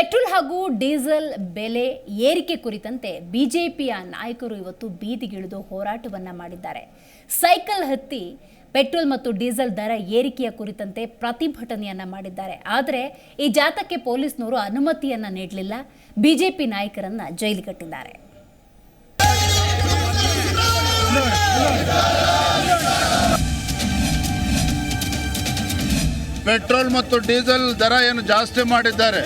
Petrol ಹಾಗೂ diesel ಬೆಲೆ ಏರಿಕೆ ಕುರಿತಂತೆ ಬಿಜೆಪಿಯ ನಾಯಕರು ಇವತ್ತು ಬೀದಿಗಿಳಿದು ಹೋರಾಟವನ್ನ ಮಾಡಿದ್ದಾರೆ. ಸೈಕಲ್ ಹತ್ತಿ ಪೆಟ್ರೋಲ್ ಮತ್ತು ಡೀಸೆಲ್ ದರ ಏರಿಕೆಯ ಕುರಿತಂತೆ ಪ್ರತಿಭಟನೆಯನ್ನ ಮಾಡಿದ್ದಾರೆ. ಆದರೆ ಈ ಜಾಥಾಕ್ಕೆ ಪೊಲೀಸ್ನವರು ಅನುಮತಿಯನ್ನ ನೀಡಲಿಲ್ಲ. ಬಿಜೆಪಿ ನಾಯಕರನ್ನ ಜೈಲಿಗಟ್ಟಿದ್ದಾರೆ. ಪೆಟ್ರೋಲ್ ಮತ್ತು ಡೀಸೆಲ್ ದರ ಏನು ಜಾಸ್ತಿ ಮಾಡಿದ್ದಾರೆ.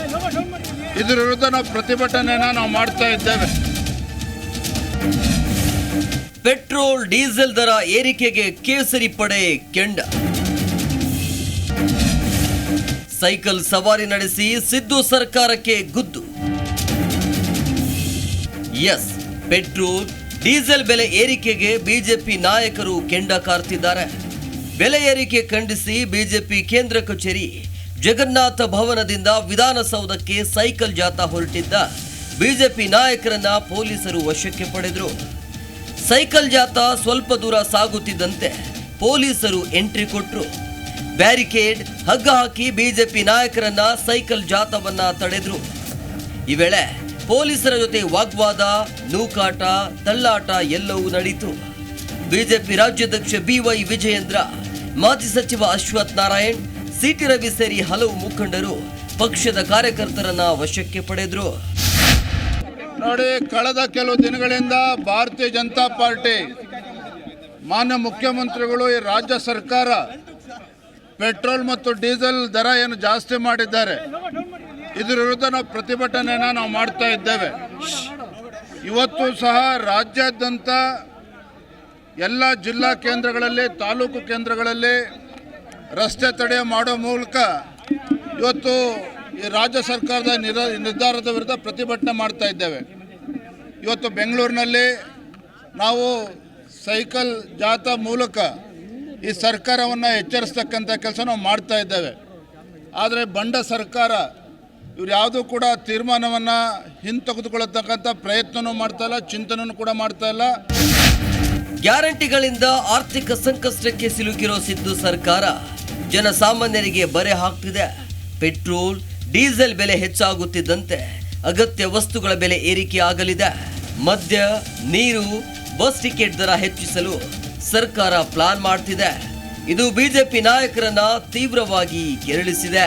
ಇದರ ವಿರುದ್ಧ ನಾವು ಪ್ರತಿಭಟನೆನ ನಾವು ಮಾಡ್ತಾ ಇದ್ದೇವೆ. ಪೆಟ್ರೋಲ್, ಡೀಸೆಲ್ ದರ ಏರಿಕೆಗೆ ಕೇಸರಿ ಪಡೆ ಕೆಂಡ. ಸೈಕಲ್ ಸವಾರಿ ನಡೆಸಿ ಸಿದ್ದು ಸರ್ಕಾರಕ್ಕೆ ಗುದ್ದು. ಎಸ್, ಪೆಟ್ರೋಲ್, ಡೀಸೆಲ್ ಬೆಲೆ ಏರಿಕೆಗೆ ಬಿಜೆಪಿ ನಾಯಕರು ಕೆಂಡ ಕಾರ್ತಿದ್ದಾರೆ. ಬೆಲೆ ಏರಿಕೆ ಖಂಡಿಸಿ ಬಿಜೆಪಿ ಕೇಂದ್ರ ಕಚೇರಿ ಜಗನ್ನಾಥ ಭವನದಿಂದ ವಿಧಾನಸೌಧಕ್ಕೆ ಸೈಕಲ್ ಜಾಥಾ ಹೊರಟಿದ್ದ ಬಿಜೆಪಿ ನಾಯಕರನ್ನ ಪೊಲೀಸರು ವಶಕ್ಕೆ ಪಡೆದರು. ಸೈಕಲ್ ಜಾಥಾ ಸ್ವಲ್ಪ ದೂರ ಸಾಗುತ್ತಿದ್ದಂತೆ ಪೊಲೀಸರು ಎಂಟ್ರಿ ಕೊಟ್ಟರು ಬ್ಯಾರಿಕೇಡ್, ಹಗ್ಗ ಹಾಕಿ ಬಿಜೆಪಿ ನಾಯಕರನ್ನ ಸೈಕಲ್ ಜಾಥಾವನ್ನ ತಡೆದ್ರು. ಈ ವೇಳೆ ಪೊಲೀಸರ ಜೊತೆ ವಾಗ್ವಾದ, ನೂಕಾಟ, ತಳ್ಳಾಟ ಎಲ್ಲವೂ ನಡೆಯಿತು ಬಿಜೆಪಿ ರಾಜ್ಯಾಧ್ಯಕ್ಷ ಬಿವೈ ವಿಜಯೇಂದ್ರ, ಮಾಜಿ ಸಚಿವ ಅಶ್ವಥ್ ನಾರಾಯಣ್, ಸಿಟಿ ರವಿ ಸೇರಿ ಹಲವು ಮುಖಂಡರು ಪಕ್ಷದ ಕಾರ್ಯಕರ್ತರನ್ನ ವಶಕ್ಕೆ ಪಡೆದ್ರು. ನೋಡಿ, ಕಳೆದ ಕೆಲವು ದಿನಗಳಿಂದ ಭಾರತೀಯ ಜನತಾ ಪಾರ್ಟಿ, ಮಾನ್ಯ ಮುಖ್ಯಮಂತ್ರಿಗಳು ಈ ರಾಜ್ಯ ಸರ್ಕಾರ ಪೆಟ್ರೋಲ್ ಮತ್ತು ಡೀಸೆಲ್ ದರ ಏನು ಜಾಸ್ತಿ ಮಾಡಿದ್ದಾರೆ. ಇದರ ವಿರುದ್ಧ ನಾವು ಪ್ರತಿಭಟನೆಯನ್ನು ನಾವು ಮಾಡ್ತಾ ಇದ್ದೇವೆ. ಇವತ್ತು ಸಹ ರಾಜ್ಯಾದ್ಯಂತ ಎಲ್ಲ ಜಿಲ್ಲಾ ಕೇಂದ್ರಗಳಲ್ಲಿ, ತಾಲೂಕು ಕೇಂದ್ರಗಳಲ್ಲಿ ರಸ್ತೆ ತಡೆ ಮಾಡೋ ಮೂಲಕ ಇವತ್ತು ಈ ರಾಜ್ಯ ಸರ್ಕಾರದ ನಿರ, ನಿರ್ಧಾರದ ವಿರುದ್ಧ ಪ್ರತಿಭಟನೆ ಮಾಡ್ತಾ ಇದ್ದೇವೆ. ಇವತ್ತು ಬೆಂಗಳೂರಿನಲ್ಲಿ ನಾವು ಸೈಕಲ್ ಜಾಥಾ ಮೂಲಕ ಈ ಸರ್ಕಾರವನ್ನು ಎಚ್ಚರಿಸ್ತಕ್ಕಂಥ ಕೆಲಸ ನಾವು ಮಾಡ್ತಾ ಇದ್ದೇವೆ. ಆದರೆ ಬಂಡ ಸರ್ಕಾರ ಇವ್ರು ಯಾವುದೂ ಕೂಡ ತೀರ್ಮಾನವನ್ನು ಹಿಂತೆಗೆದುಕೊಳ್ಳತಕ್ಕಂಥ ಪ್ರಯತ್ನವೂ ಮಾಡ್ತಾ ಇಲ್ಲ ಚಿಂತನೆಯೂ ಕೂಡ ಮಾಡ್ತಾ ಇಲ್ಲ. ಗ್ಯಾರಂಟಿಗಳಿಂದ ಆರ್ಥಿಕ ಸಂಕಷ್ಟಕ್ಕೆ ಸಿಲುಕಿರೋ ಸಿದ್ದು ಸರ್ಕಾರ ಜನಸಾಮಾನ್ಯರಿಗೆ ಬರೆ ಹಾಕ್ತಿದೆ. ಪೆಟ್ರೋಲ್, ಡೀಸೆಲ್ ಬೆಲೆ ಹೆಚ್ಚಾಗುತ್ತಿದ್ದಂತೆ ಅಗತ್ಯ ವಸ್ತುಗಳ ಬೆಲೆ ಏರಿಕೆ ಆಗಲಿದೆ. ಮದ್ಯ, ನೀರು, ಬಸ್ ಟಿಕೆಟ್ ದರ ಹೆಚ್ಚಿಸಲು ಸರ್ಕಾರ ಪ್ಲಾನ್ ಮಾಡ್ತಿದೆ. ಇದು ಬಿಜೆಪಿ ನಾಯಕರನ್ನ ತೀವ್ರವಾಗಿ ಕೆರಳಿಸಿದೆ.